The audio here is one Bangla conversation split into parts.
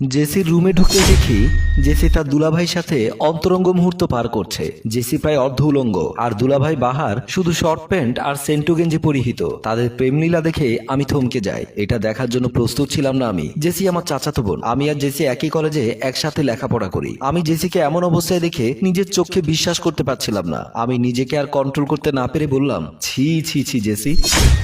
জেসির রুমে ঢুকে দেখি জেসি তার দুলাভাইয়ের সাথে অন্তরঙ্গ মুহূর্ত পার করছে। জেসি প্রায় অর্ধ উলঙ্গ আর দুলাভাই বাহার শুধু শর্ট প্যান্ট আর সেন্টু গেঞ্জি পরিহিত। তাদের প্রেমলীলা দেখে আমি থমকে যাই। এটা দেখার জন্য প্রস্তুত ছিলাম না আমি। জেসি আমার চাচাতো বোন। আমি আর জেসি একই কলেজে একসাথে লেখাপড়া করি। আমি জেসিকে এমন অবস্থায় দেখে নিজের চোখে বিশ্বাস করতে পারছিলাম না। আমি নিজেকে আর কন্ট্রোল করতে না পেরে বললাম, ছি ছি ছি, জেসি।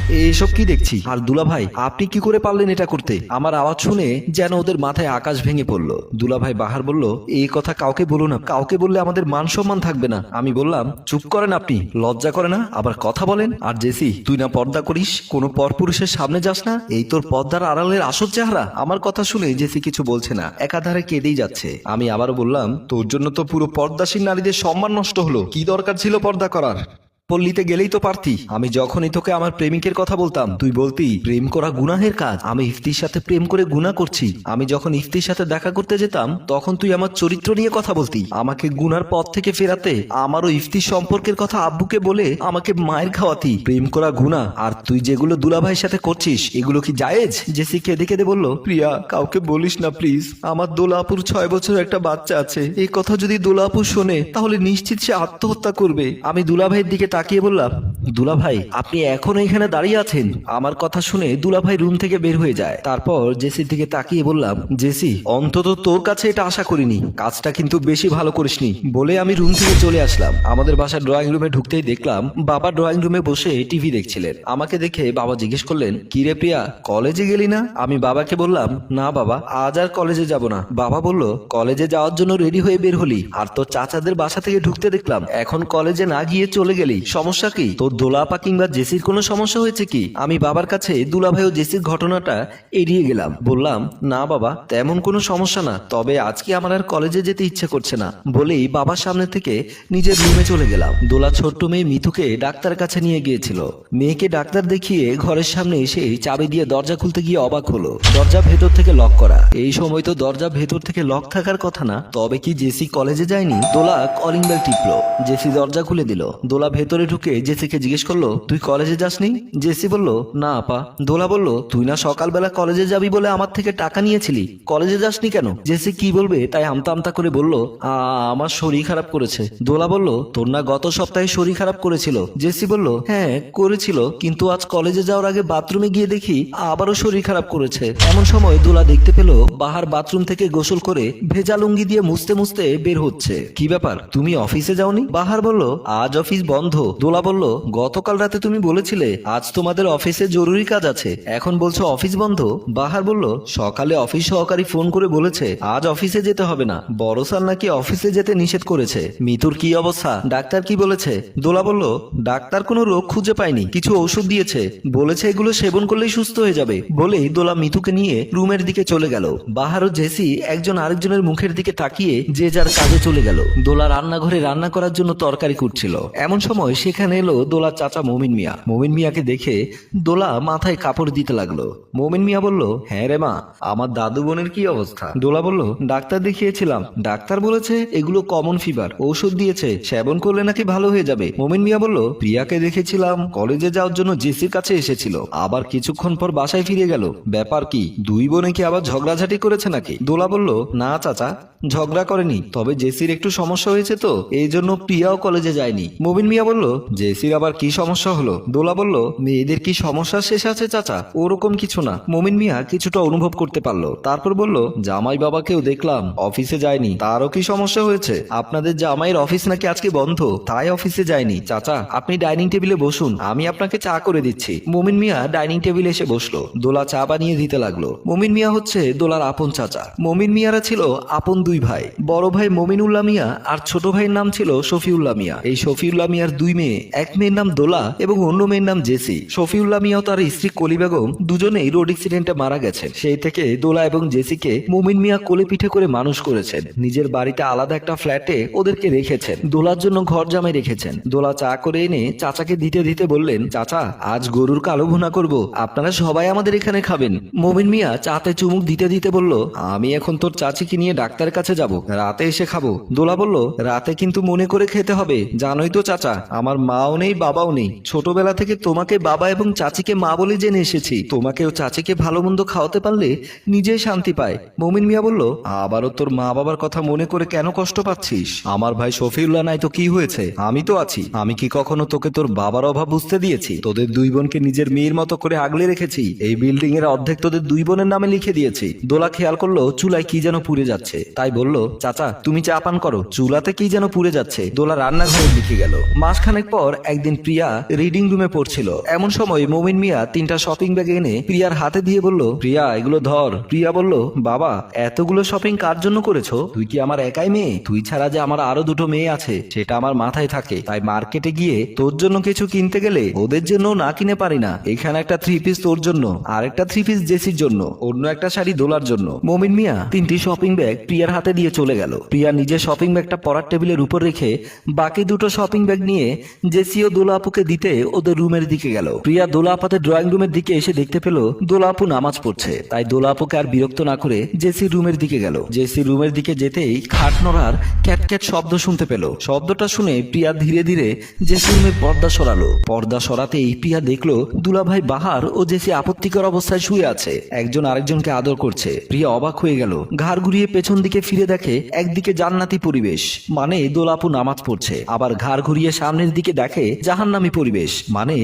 এসব কি দেখছি? আর দুলাভাই, আপনি কি করে পারলেন এটা করতে? আমার আওয়াজ শুনে যেন ওদের মাথায় আকাশ ভেঙে পড়ল। দুলাভাই বাহার বলল এই কথা কাউকে বলো না। কাউকে বললে আমাদের মান সম্মান থাকবে না। আমি বললাম, চুপ করেন আপনি। লজ্জা করে না? আবার কথা বলেন। আর জেসি, তুই না পর্দা করিস? কোনো পরপুরুষের সামনে যাস না? এই তোর পর্দার আড়ালের আসল চেহারা? আমার কথা শুনে জেসি কিছু বলছে না। একাধারে কেঁদেই যাচ্ছে। আমি আবারও বললাম, তোর জন্য তো পুরো পর্দাসীন নারীদের সম্মান নষ্ট হলো। কি দরকার ছিল পর্দা করার? পল্লীতে গেলেই তো পারতি। আমি যখনই তোকে আমার প্রেমিকের কথা বলতাম, তুই বলতি, প্রেম করা গুনাহের কাজ, আমি ইফতির সাথে প্রেম করে গুনাহ করছি। আমি যখন ইফতির সাথে দেখা করতে যেতাম, তখন তুই আমার চরিত্র নিয়ে কথা বলতি। আমাকে গুনার পথ থেকে ফেরাতে, আমারও ইফতির সম্পর্কের কথা আব্বুকে বলে আমাকে মায়ের খাওয়াতি। প্রেম করা গুনাহ, আর তুই যেগুলো দুলাভাইয়ের সাথে করছিস, এগুলো কি জায়েজ? জেসি কেঁদে কেঁদে বলল, প্রিয়া, কাউকে বলিস না, প্লিজ। আমার দোলাপুর ছয় বছর একটা বাচ্চা আছে। এই কথা যদি দোলাপুর শোনে, তাহলে নিশ্চিত সে আত্মহত্যা করবে। আমি দুলাভাইয়ের দিকে তাকিয়ে বললাম, দুলাভাই, আপনি এখন এখানে দাঁড়িয়ে আছেন? আমার কথা শুনে দুলাভাই রুম থেকে বের হয়ে যায়। তারপর জেসির দিকে তাকিয়ে বললাম, জেসি, অন্তত তোর কাছে এটা আশা করিনি। কাজটা কিন্তু বেশি ভালো করিসনি। বলে আমি রুম থেকে চলে আসলাম। আমাদের বাসার ড্রয়িং রুমে ঢুকতেই দেখলাম, বাবা ড্রয়িং রুমে বসে টিভি দেখছিলেন। আমাকে দেখে বাবা জিজ্ঞেস করলেন, কি রে প্রিয়া, কলেজে গেলি না? আমি বাবাকে বললাম, না বাবা, আজ আর কলেজে যাব না। বাবা বলল, কলেজে যাওয়ার জন্য রেডি হয়ে বের হলি। আর তোর চাচাদের বাসা থেকে ঢুকতে দেখলাম, এখন কলেজে না গিয়ে চলে গেলি। সমস্যা কি? তোর দোলাপা কিংবা জেসির কোনো সমস্যা হয়েছে কি? আমি বাবার কাছে দুলাভাই ও জেসির ঘটনাটা এড়িয়ে গেলাম। বললাম, না বাবা, তেমন কোনো সমস্যা না। তবে আজকে আমার আর কলেজে যেতে ইচ্ছে করছে না। বলেই বাবার সামনে থেকে নিজের রুমে চলে গেলাম। দোলা ছোট্ট মেয়ে মিথুকে ডাক্তার কাছে নিয়ে গিয়েছিল। মেয়েকে ডাক্তার দেখিয়ে ঘরের সামনে এসে চাবি দিয়ে দরজা খুলতে গিয়ে অবাক হলো। দরজা ভেতর থেকে লক করা। এই সময় তো দরজা ভেতর থেকে লক থাকার কথা না। তবে কি জেসি কলেজে যায়নি? দোলা কলিং বেল টিপলো। জেসি দরজা খুলে দিল। দোলা ভেতরে ঢুকে জেসিকে জিজ্ঞেস করল তুই কলেজে যাসনি? জেসি বলল না আপা। দোলা বলল তুই না সকালবেলা কলেজে যাবি বলে আমার থেকে টাকা নিয়েছিলি? কলেজে যাসনি কেন? জেসি কি বলবে তাই আমতা আমতা করে বলল "আ, আমার শরীর খারাপ করেছে। দোলা বলল তোর না গত সপ্তাহে শরীর খারাপ করেছিল? জেসি বলল হ্যাঁ করেছিল কিন্তু আজ কলেজে যাওয়ার আগে বাথরুমে গিয়ে দেখি আবারও শরীর খারাপ করেছে। এমন সময় দোলা দেখতে পেল বাহার বাথরুম থেকে গোসল করে ভেজা লুঙ্গি দিয়ে মুছতে মুছতে বের হচ্ছে। কি ব্যাপার তুমি অফিসে যাওনি? বাহার বলল আজ অফিস বন্ধ। দোলা বলল, গতকাল রাতে তুমি বলেছিলে, আজ তোমাদের অফিসে জরুরি কাজ আছে। এখন বলছো অফিস বন্ধ? বাহার বলল, সকালে অফিস সহকারী ফোন করে বলেছে, আজ অফিসে যেতে হবে না। বড় নাকি অফিসে যেতে নিষেধ করেছে। মিতুর কি অবস্থা? ডাক্তার কি বলেছে? দোলা বলল, ডাক্তার কোনো রোগ খুঁজে পায়নি, কিছু ওষুধ দিয়েছে। বলেছে এগুলো সেবন করলেই সুস্থ হয়ে যাবে। বলেই দোলা মিতুকে নিয়ে রুমের দিকে চলে গেল। বাহার ও জেসি একজন আরেকজনের মুখের দিকে তাকিয়ে যে যার কাজে চলে গেল। দোলা রান্নাঘরে রান্না করার জন্য তরকারি কুটছিল এমন সময় সেখানে এলো দোলার চাচা মমিন মিয়া। মমিন মিয়াকে দেখে দোলা মাথায় কাপড় দিতে লাগল। মমিন মিয়া বলল হ্যাঁ রে মা, আমার দাদু বোনের কি অবস্থা? দোলা বলল, ডাক্তার দেখিয়েছিলাম। ডাক্তার বলেছে এগুলো কমন ফিভার ঔষধ দিয়েছে, সেবন করলে নাকি ভালো হয়ে যাবে। মোমিন মিয়া বলল, প্রিয়াকে দেখেছিলাম কলেজে যাওয়ার জন্য জেসির কাছে এসেছিল, আবার কিছুক্ষণ পর বাসায় ফিরে গেল। ব্যাপার কি, দুই বোনে কি আবার ঝগড়াঝাটি করেছে নাকি? দোলা বলল, না চাচা, ঝগড়া করেনি, তবে জেসির একটু সমস্যা হয়েছে তো, এই জন্য প্রিয়াও কলেজে যায়নি। মুবিন মিয়া বলল জেসির আবার কি সমস্যা হলো? দোলা বলল, মেয়েদের কি সমস্যা শেষ আছে চাচা? ওরকম কিছু না। মমিন মিয়া কিছুটা অনুভব করতে পারল। তারপর বলল, জামাই বাবাকেও দেখলাম, অফিসে যায়নি। তারও কি সমস্যা হয়েছে? আপনাদের জামাইয়ের অফিস নাকি আজকে বন্ধ? তাই অফিসে যায়নি, চাচা। আপনি ডাইনিং টেবিলে বসুন, আমি আপনাকে চা করে দিচ্ছি। মুমিন মিয়া ডাইনিং টেবিলে এসে বসল। দোলা চা বানিয়ে দিতে লাগল। মুমিন মিয়া হচ্ছে দোলার আপন চাচা। মুমিন মিয়ারা ছিল আপন দুই ভাই। বড় ভাই মমিনুল্লাহ মিয়া আর ছোট ভাইয়ের নাম ছিল শফিউল্লাহ মিয়া। এই শফিউল্লাহ মিয়ার দুই মেয়ে, এক মেয়ের নাম দোলা এবং অন্য মেয়ের নাম জেসি। শফিউল্লাহ মিয়া তার স্ত্রী কলি বেগম দুজনেই রোড অ্যাক্সিডেন্টে মারা গেছেন। সেই থেকে দোলা এবং জেসিকে মুমিন মিয়া কোলে পিঠে করে মানুষ করেছেন। নিজের বাড়িতে আলাদা একটা ফ্ল্যাটে ওদেরকে রেখেছেন। দোলার জন্য ঘর জামাই রেখেছেন। দোলা চা করে এনে চাচাকে দিতে দিতে বললেন, চাচা, আজ গরুর কালো ভুনা করব। আপনারা সবাই আমাদের এখানে খাবেন। মমিন মিয়া চাতে চুমুক দিতে দিতে বলল, আমি এখন তোর চাচিকে নিয়ে ডাক্তারের কাছে যাব। রাতে এসে খাব। দোলা বলল, রাতে কিন্তু মনে করে খেতে হবে। জানোই তো চাচা আমার মাও নেই, বাবাও নেই। ছোটবেলা থেকে তোমাকে বাবা এবং চাচিকে মা বলে জেনে এসেছি। তোমাকে ও চাচিকে ভালো মন্দ খাওয়াতে পারলে নিজেই শান্তি পায়। মমিন মিয়া বলল, আবারও তোর মা বাবার কথা মনে করে কেন কষ্ট পাচ্ছিস? আমার ভাই শফিউল্লাহ নাই তো কি হয়েছে? আমি তো আছি। আমি কি কখনো তোকে তোর বাবার অভাব বুঝতে দিয়েছি? তোদের দুই বোনকে নিজের মেয়ের মতো করে আগলে রেখেছি। এই বিল্ডিং এর অর্ধেক তোদের দুই বোনের নামে লিখে দিয়েছি। দোলা খেয়াল করল চুলায় কি যেন পুড়ে যাচ্ছে। তাই বলল, চাচা, তুমি চা পান করো। চুলাতে কি যেন পুড়ে যাচ্ছে? দোলা রান্নাঘরের দিকে গেল মাসখানেক পর একদিন প্রিয়া রিডিং রুমে পড়ছিল। এমন সময় মোমিন মিয়া তিনটা শপিং ব্যাগ এনে প্রিয়ার হাতে দিয়ে বলল, প্রিয়া, এগুলো ধর। প্রিয়া বলল, বাবা, এতগুলো শপিং কার জন্য করেছ? তুই কি আমার একাই মেয়ে? তুই ছাড়া যে আমার আরও দুটো মেয়ে আছে, সেটা আমার মাথায় থাকে। তাই মার্কেটে গিয়ে তোর জন্য কিছু কিনতে গেলে ওদের জন্য না কিনে পারি না। এখানে একটা থ্রি পিস তোর জন্য, আর একটা থ্রি পিস জেসির জন্য, অন্য একটা শাড়ি দোলার জন্য। মমিন মিয়া তিনটি শপিং ব্যাগ প্রিয়ার হাতে দিয়ে চলে গেল। প্রিয়া নিজের শপিং ব্যাগটা পড়ার টেবিলের উপর রেখে বাকি দুটো শপিং ব্যাগ নিয়ে জেসি ও দোলা আপুকে দিতে ওদের রুমের দিকে গেল। প্রিয়া দোলা আপাদের ড্রয়িং রুমের দিকে এসে দেখতে পেল দোলাপু নামাজ পড়ছে। তাই দোলা আপুকে আর বিরক্ত না করে জেসি রুমের দিকে গেল। জেসি রুমের দিকে যেতেই খাট নড়ার ক্যাট ক্যাট শব্দ শুনতে পেল। শব্দটা শুনে প্রিয়া ধীরে ধীরে জেসি রুমের পর্দা সরালো। পর্দা সরাতেই প্রিয়া দেখল দুলাভাই বাহার ও জেসি আপত্তিকর অবস্থায় শুয়ে আছে। একজন আরেকজনকে আদর করছে। প্রিয়া অবাক হয়ে গেল। ঘাড় ঘুরিয়ে পেছন দিকে ফিরে দেখে একদিকে জান্নাতি পরিবেশ। মানে দোলাপু নামাজ পড়ছে। আবার ঘাড় ঘুরিয়ে সামনের দিকে দেখে জাহান্নামি পরিবেশ মানে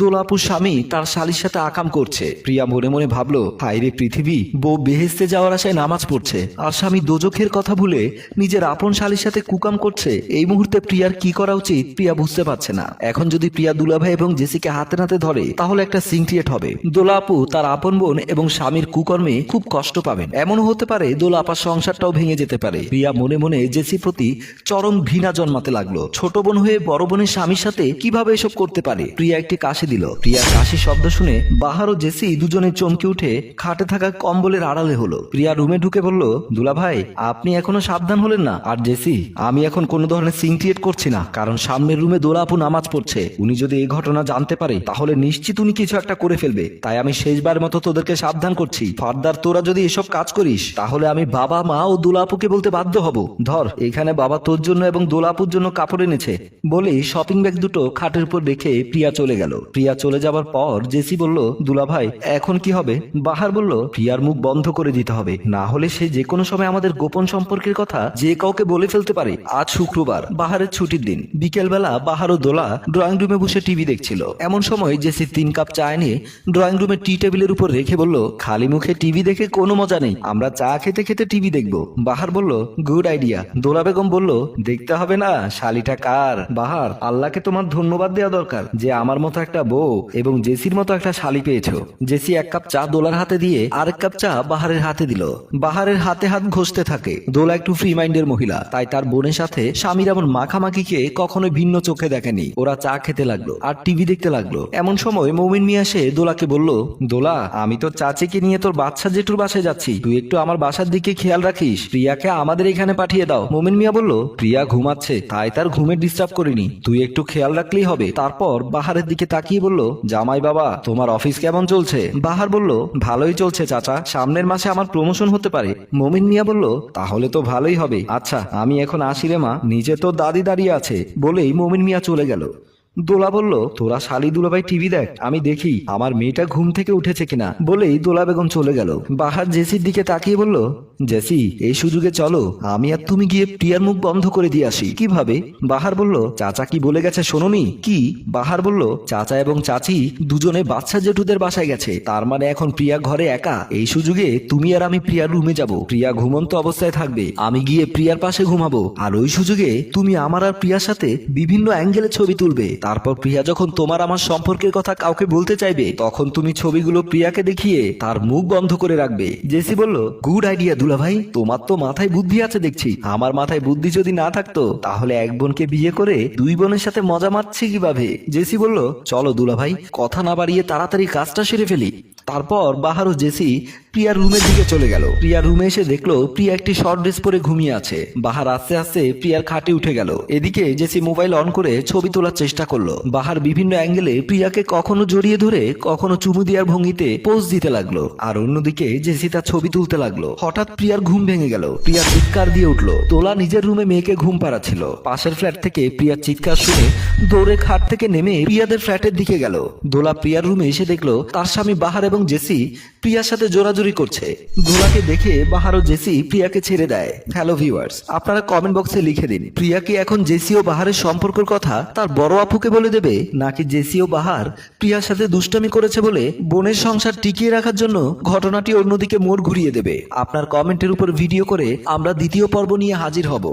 দোলাপুর স্বামী তার শালির সাথে আকাম করছে। প্রিয়া মনে মনে ভাবলো হাইরে পৃথিবী, বউ বেহেস্তে যাওয়ার আশায় নামাজ পড়ছে, আর স্বামী দোজখের কথা ভুলে নিজের আপন শালির সাথে কুকাম করছে, এই মুহূর্তে প্রিয়ার কি করা উচিত প্রিয়া বুঝতে পারছে না। এখন যদি প্রিয়া দুলাভাই এবং জেসিকে হাতে নাতে ধরে, তাহলে একটা সিনক্রিয়েট হবে। দোলাপু তার আপন বোন এবং স্বামীর কুকর্মে খুব কষ্ট পাবেন। এমনও হতে পারে দোলা আপার সংসারটাও ভেঙে যেতে পারে। প্রিয়া মনে মনে জেসি প্রতি চরম ঘৃণা জন্মাতে লাগল। ছোট বোন হয়ে বড় বোনের স্বামীর সাথে কীভাবে এসব করতে পারে? প্রিয়া একটি কাশি দিল। প্রিয়া কাশি শব্দ শুনে বাহার ও জেসি দুজনে চমকে উঠে খাটে থাকা কম্বলের আড়ালে হলো। প্রিয়া রুমে ঢুকে বলল দুলা ভাই আপনি এখনও সাবধান হলেন না। আর জেসি, আমি এখন কোনো ধরনের সিন ক্রিয়েট করছি না, কারণ সামনের রুমে দোলা আপু নামাজ পড়ছে। উনি যদি এই ঘটনা জানতে পারে, তাহলে নিশ্চিত উনি কিছু একটা করে ফেলবে। তাই আমি শেষবার মতো তোদেরকে সাবধান করছি। ফার্দার, তোরা যদি এসব কাজ করিস, তাহলে আমি বাবা, মা ও দোলাপুকে বলতে বাধ্য হব। ধর, এখানে বাবা তোর জন্য এবং দোলাপুর জন্য কাপড় এনেছে। বলে শপিং ব্যাগ দুটো খাটের উপর রেখে প্রিয়া চলে গেল। প্রিয়া চলে যাবার পর জেসি বলল দুলা ভাই এখন কি হবে? বাহার বলল, প্রিয়ার মুখ বন্ধ করে দিতে হবে। না হলে সে যে কোনো সময় আমাদের গোপন সম্পর্কের কথা যে কাউকে বলে ফেলতে পারে। আজ শুক্রবার, বাহারের ছুটির দিন। বিকেলবেলা বাহার ও দোলা ড্রয়িং রুমে বসে টিভি দেখছিল। এমন সময় জেসি তিন কাপ চা এনে ড্রয়িং রুমের টি টেবিলের উপর রেখে বলল, খালি মুখে টিভি দেখে কোনো মজা নেই। আমরা চা খেতে খেতে টিভি দেখব। বাহার বলল, গুড আইডিয়া। দোলা বেগম বলল, দেখতে হবে না, শালিটা কার? বাহার আল্লাহকে তোমার ধন্যবাদ দেওয়া দরকার যে আমার মতো একটা বউ এবং জেসির মতো একটা শালি পেয়েছ। জেসি এক কাপ চা দোলার হাতে দিয়ে আরেক কাপ চা বাহারের হাতে দিল। বাহারের হাতে হাত ঘষতে থাকে। দোলা একটু ফ্রি মাইন্ডের মহিলা। তাই তার বোনের সাথে স্বামীর এমন মাখামাখিকে কখনোই ভিন্ন চোখে দেখেনি। ওরা চা খেতে লাগল আর টিভি দেখতে লাগল। এমন সময় মৌমিন মিয়া এসে দোলাকে বলল, দোলা, আমি তোর চাচিকে নিয়ে তোর বাচ্চা জেঠুর বাসায় যাচ্ছি। তুই একটু আমার বাসার দিকে খেয়াল রাখিস। প্রিয়াকে আমাদের এখানে পাঠিয়ে দাও। মোমিন মিয়া বলল, প্রিয়া ঘুমাচ্ছে, তাই তার ঘুমে ডিস্টার্ব করিনি। তুই একটু খেয়াল রাখলেই হবে। তারপর বাহারের দিকে তাকিয়ে বলল, জামাই বাবা, তোমার অফিস কেমন চলছে? বাহার বলল, ভালোই চলছে চাচা, সামনের মাসে আমার প্রমোশন হতে পারে। মমিন মিয়া বলল, তাহলে তো ভালোই হবে। আচ্ছা আমি এখন আসি রে মা, নিজে তো দাদি দাঁড়িয়ে আছে। বলেই মমিন মিয়া চলে গেল। দোলা বলল, তোরা শালি দুলাভাই টিভি দেখ, আমি দেখি আমার মেয়েটা ঘুম থেকে উঠেছে কিনা। বলেই দোলা বেগম চলে গেল। বাহার জেসির দিকে তাকিয়ে বলল, জেসি, এই সুযোগে চলো, আমি আর তুমি গিয়ে প্রিয়ার মুখ বন্ধ করে দিয়ে আসি। কীভাবে? বাহার বলল, চাচা কি বলে গেছে শোনোনি? কি? বাহার বলল, চাচা এবং চাচি দুজনে বাচ্চা জেঠুদের বাসায় গেছে, তার মানে এখন প্রিয়া ঘরে একা। এই সুযোগে তুমি আর আমি প্রিয়ার রুমে যাব। প্রিয়া ঘুমন্ত অবস্থায় থাকবে, আমি গিয়ে প্রিয়ার পাশে ঘুমাবো। আর ওই সুযোগে তুমি আমার আর প্রিয়ার সাথে বিভিন্ন অ্যাঙ্গেলে ছবি তুলবে। তারপর প্রিয়া যখন তোমার আমার সম্পর্কের কথা কাউকে বলতে চাইবে, তখন তুমি ছবিগুলো প্রিয়াকে দেখিয়ে তার মুখ বন্ধ করে রাখবে। জেসি বলল, গুড আইডিয়া দুলা ভাই তোমার তো মাথায় বুদ্ধি আছে দেখছি। আমার মাথায় বুদ্ধি যদি না থাকতো, তাহলে এক বোনকে বিয়ে করে দুই বোনের সাথে মজা মারছি কীভাবে? জেসি বলল, চলো দুলা ভাই কথা না বাড়িয়ে তাড়াতাড়ি কাজটা সেরে ফেলি। তারপর বাহার জেসি প্রিয়ার রুমের দিকে চলে গেল। প্রিয়ার রুমে এসে দেখল প্রিয়া একটি শর্ট ড্রেস পরে ঘুমিয়ে আছে। বাহার আস্তে আস্তে প্রিয়ার খাটে উঠে গেল। এদিকে জেসি মোবাইল অন করে ছবি তোলার চেষ্টা করল। বাহার বিভিন্ন অ্যাঙ্গেলে প্রিয়াকে কখনো জড়িয়ে ধরে, কখনো চুমু দেওয়ার ভঙ্গিতে পোজ দিতে লাগল। আর অন্যদিকে জেসি তার ছবি তুলতে লাগল। হঠাৎ প্রিয়ার ঘুম ভেঙে গেল। প্রিয়া চিৎকার দিয়ে উঠল। তোলা নিজের রুমে মেয়েকে ঘুম পাড়াচ্ছিল। পাশের ফ্ল্যাট থেকে প্রিয়ার চিৎকার শুনে দৌড়ে খাট থেকে নেমে প্রিয়াদের ফ্ল্যাটের দিকে গেল। দোলা প্রিয়ার রুমে এসে দেখল তার স্বামী বাহার এবং জেসি প্রিয়ার সাথে জোরাজুরি করছে। দোলাকে দেখে বাহার ও জেসি প্রিয়াকে ছেড়ে দেয়। হ্যালো ভিউয়ার্স, আপনারা কমেন্ট বক্সে লিখে দিন, প্রিয়া কি এখন জেসি ও বাহারের সম্পর্কের কথা তার বড় আপুকে বলে দেবে, নাকি জেসি ও বাহার প্রিয়ার সাথে দুষ্টামি করেছে বলে বোনের সংসার টিকিয়ে রাখার জন্য ঘটনাটি অন্যদিকে মোড় ঘুরিয়ে দেবে? আপনার কমেন্টের উপর ভিডিও করে আমরা দ্বিতীয় পর্ব নিয়ে হাজির হব।